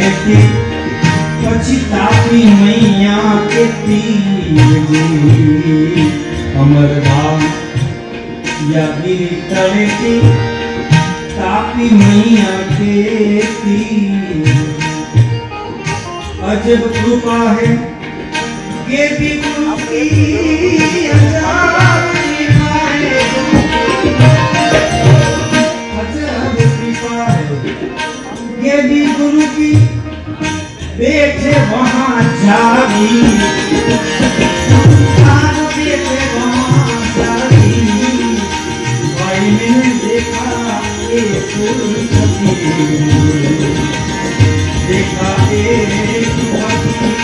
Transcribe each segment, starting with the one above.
कहती पछताती मैया के तीर अमर धाम या गिर तड़ती तापी मैया के तीर अजब कृपा है, ये भी देखे वहां जावी कान देखे वहां जावी भाई में देखा ए फूल कभी देखा ए तू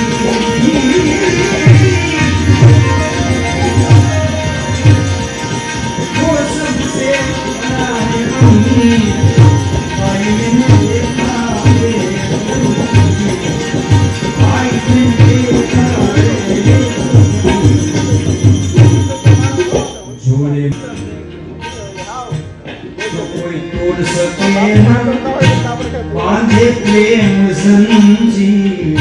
कोई सके बांधे प्रेम संजीव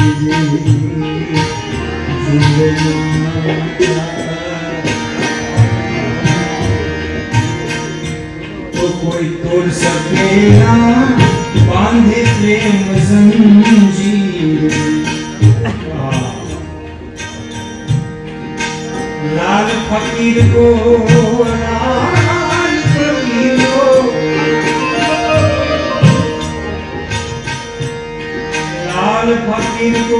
तो कोई तोड़ सके ना। बांधे प्रेम संजीव लाल फकीर को लाल फकीर को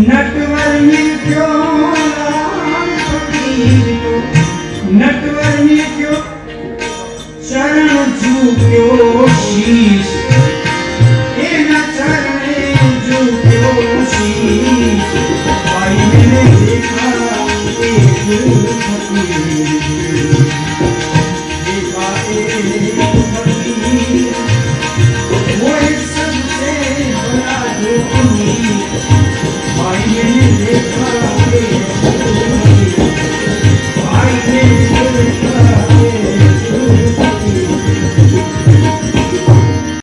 नटवर मिल क्यों लाल फकीर को नटवर मिल